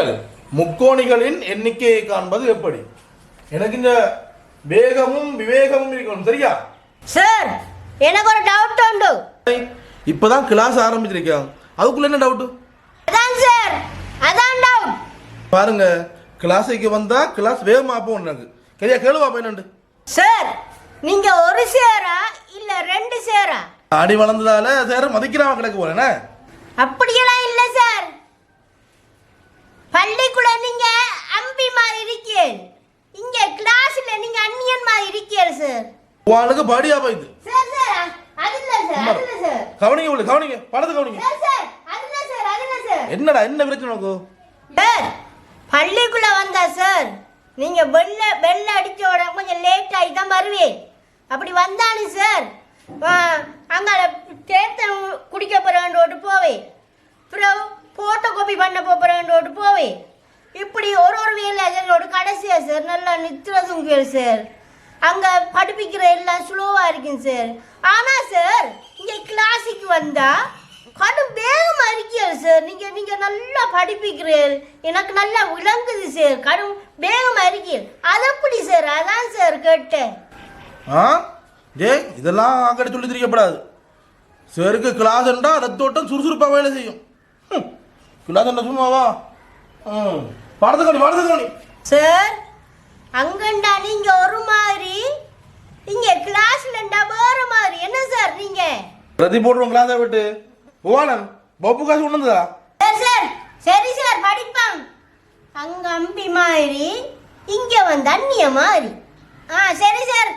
நீங்கள் முக்கோணிகளின் எண்ணிக்கையை காண்பது எப்படி? எனக்கு இந்த வேகமும் விவேகமும் இருக்கணும் சரியா? சார் எனக்கு ஒரு டவுட் உண்டு. இப்பதான் கிளாஸ் ஆரம்பிச்சிருக்காங்க அதுக்குள்ள என்ன டவுட் அதான் சார் அதான் டவுட் பாருங்க கிளாஸுக்கு வந்தா கிளாஸ் வேகமா போகும் எனக்கு. சரியா? கேளுவா பையனண்டு சார் நீங்க ஒரு சேரா இல்ல ரெண்டு சேரா? அடி வளர்ந்ததால சேர மதிக்கிறான் கிடக்கு போறேனே அப்படியெல்லாம் இல்ல சார் பள்ளிக்குள்ள நீங்க அம்பி மாதிரி இருக்கீங்க இங்க கிளாஸ்ல இருக்கீங்க சார் உங்களுக்கு படியா போயிது சார் சார் அது இல்ல சார் அது இல்ல சார். கவனிங்க உள்ள கவனிங்க. படத்தை கவனிங்க. சார் சார் அது இல்ல சார் அது இல்ல சார். என்னடா என்ன பிரச்சனை உனக்கு? சார் பள்ளிக்குள்ள வந்தா சார் நீங்க வெள்ள வெள்ள அடிச்ச உடனே கொஞ்சம் லேட் ஆகி தான் வருவேன் அப்படி வந்தாலும் சார் அங்கே தேத்தம் குடிக்க போகிறேன்ட்டு போவேன் அப்புறம் ஃபோட்டோ காப்பி பண்ண போகிறேன்ட்டு போவேன் இப்படி ஒரு ஒரு வேலைகளோட கடைசியா சார் நல்லா நித்திர தூங்கியல் சார். அங்கே படிப்பிக்கிற எல்லாம் ஸ்லோவாக இருக்கும் சார் ஆனால் சார் இங்கே கிளாஸுக்கு வந்தால் கடும் வேகமாக இருக்கீர்கள் சார் நீங்கள் நீங்கள் நல்லா படிப்பிக்கிறீர்கள். எனக்கு நல்லா விளங்குது சார் கடும் வேகமாக இருக்கீர்கள். அது எப்படி சார் அதான் சார் கேட்டேன். ஆ? டேய் இதெல்லாம் அக்கடை சொல்லி தெரியப்படாது. சருக்கு கிளாஸ்ண்டா ரத்தோட்டம் சுறுசுறுப்பாக வேலை செய்யும். கிளாஸ் என்ன சும்மாவா ம் பாடத்தை கவனி பாடத்தை கவனி சார் அங்கண்டா நீங்கள் ஒரு மாதிரி இங்கே கிளாஸ்லண்டா வேறு மாதிரி என்ன சார் நீங்கள் பிரதி போடுறோம் கிளாஸை விட்டு. புவானன் பப்பு காசு கொண்டு வந்ததா? சார் சரி சார் படிப்பான். அங்க அம்பி மாதிரி இங்க வந்து அந்நிய மாதிரி. ஆ சரி சார்.